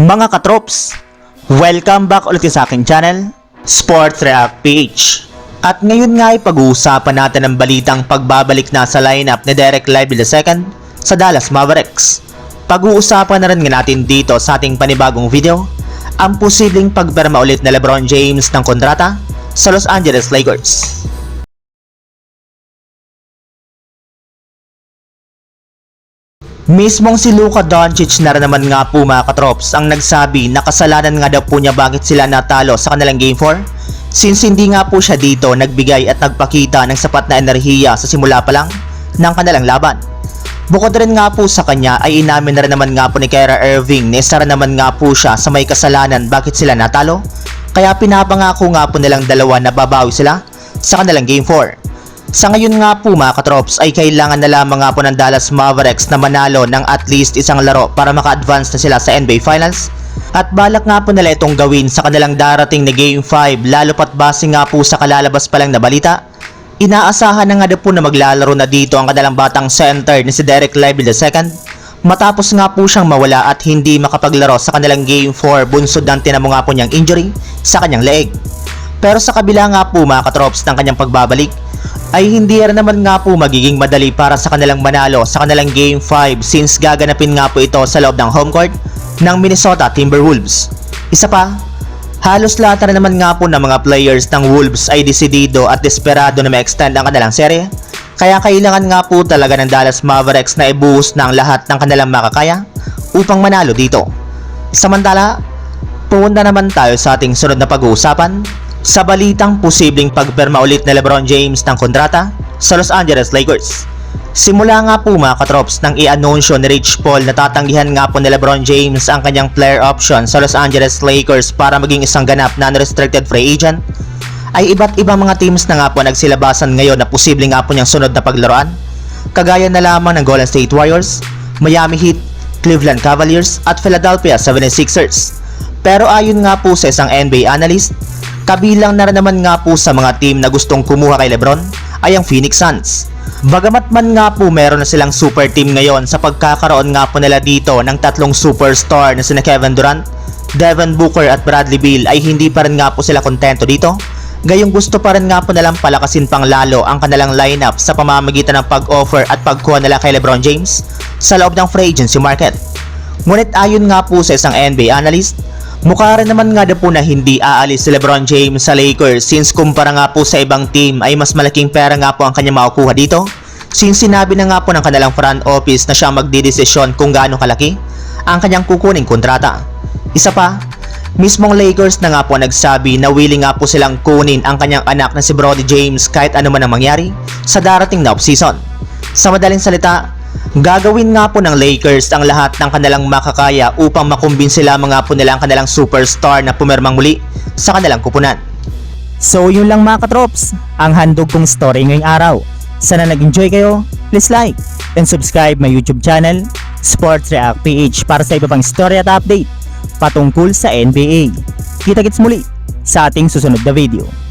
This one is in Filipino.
Mga katrops, welcome back ulit sa aking channel, Sports React PH. At ngayon nga ay pag-uusapan natin ang balitang pagbabalik na sa lineup ni Derek Lively II sa Dallas Mavericks. Pag-uusapan na rin natin dito sa ating panibagong video, ang posibleng pagperma ulit na Lebron James ng kontrata sa Los Angeles Lakers. Mismong si Luka Doncic na rin naman nga po mga katrops ang nagsabi na kasalanan nga daw po niya bakit sila natalo sa kanilang Game 4 since hindi nga po siya dito nagbigay at nagpakita ng sapat na enerhiya sa simula pa lang ng kanilang laban. Bukod rin nga po sa kanya ay inamin na rin naman nga po ni Kyra Irving na isa rin naman nga po siya sa may kasalanan bakit sila natalo kaya pinapangako nga po nilang dalawa na babawi sila sa kanilang Game 4. Sa ngayon nga po mga katrops ay kailangan na lamang nga po ng Dallas Mavericks na manalo ng at least isang laro para maka-advance na sila sa NBA Finals. At balak nga po nila itong gawin sa kanilang darating na Game 5 lalo pat base nga po sa kalalabas pa lang na balita. Inaasahan na nga po na maglalaro na dito ang kanilang batang center ni si Derek Lively II matapos nga po siyang mawala at hindi makapaglaro sa kanilang Game 4 bunsod ng tinamo nga po niyang injury sa kanyang leeg. Pero sa kabila nga po mga katrops ng kanyang pagbabalik, ay hindi rin naman nga po magiging madali para sa kanilang manalo sa kanilang Game 5 since gaganapin nga po ito sa loob ng home court ng Minnesota Timberwolves. Isa pa, halos lahat na naman nga po ng mga players ng Wolves ay desidido at desperado na ma-extend ang kanilang serye. Kaya kailangan nga po talaga ng Dallas Mavericks na ibuhos ng lahat ng kanilang makakaya upang manalo dito. Samantala, pumunta naman tayo sa ating sunod na pag-uusapan sa balitang posibleng pagperma ulit ni Lebron James ng kontrata sa Los Angeles Lakers. Simula nga po mga katrops nang i-anunsyo ni Rich Paul na tatanggihan nga po ni Lebron James ang kanyang player option sa Los Angeles Lakers para maging isang ganap na unrestricted free agent, ay iba't ibang mga teams na nga po nagsilabasan ngayon na posibleng nga po niyang sunod na paglaruan. Kagaya na lamang ng Golden State Warriors, Miami Heat, Cleveland Cavaliers at Philadelphia 76ers. Pero ayon nga po sa isang NBA analyst, Kabilang na naman nga po sa mga team na gustong kumuha kay Lebron ay ang Phoenix Suns. Bagamat man nga po meron na silang super team ngayon sa pagkakaroon nga po nila dito ng tatlong superstar na sina Kevin Durant, Devin Booker at Bradley Beal ay hindi pa rin nga po sila kontento dito. Gayong gusto pa rin nga po nilang palakasin pang lalo ang kanilang lineup sa pamamagitan ng pag-offer at pagkuha nila kay Lebron James sa loob ng free agency market. Ngunit ayon nga po sa isang NBA analyst, Mukha rin naman nga daw po na hindi aalis si Lebron James sa Lakers since kumpara nga po sa ibang team ay mas malaking pera nga po ang kanya makukuha dito. Since sinabi na nga po ng kanilang front office na siya magdidesisyon kung gaano kalaki ang kanyang kukuning kontrata. Isa pa, mismong Lakers na nga po nagsabi na willing nga po silang kunin ang kanyang anak na si Brody James kahit ano man ang mangyari sa darating na offseason. Sa madaling salita, Gagawin nga po ng Lakers ang lahat ng kanilang makakaya upang makumbinsi lamang nga po nila ang kanilang superstar na pumirmang muli sa kanilang kupunan. So yun lang mga katrops, ang handog kong story ngayong araw. Sana nag-enjoy kayo, please like and subscribe my YouTube channel, Sports React PH para sa iba pang story at update patungkol sa NBA. Kita-kits muli sa ating susunod na video.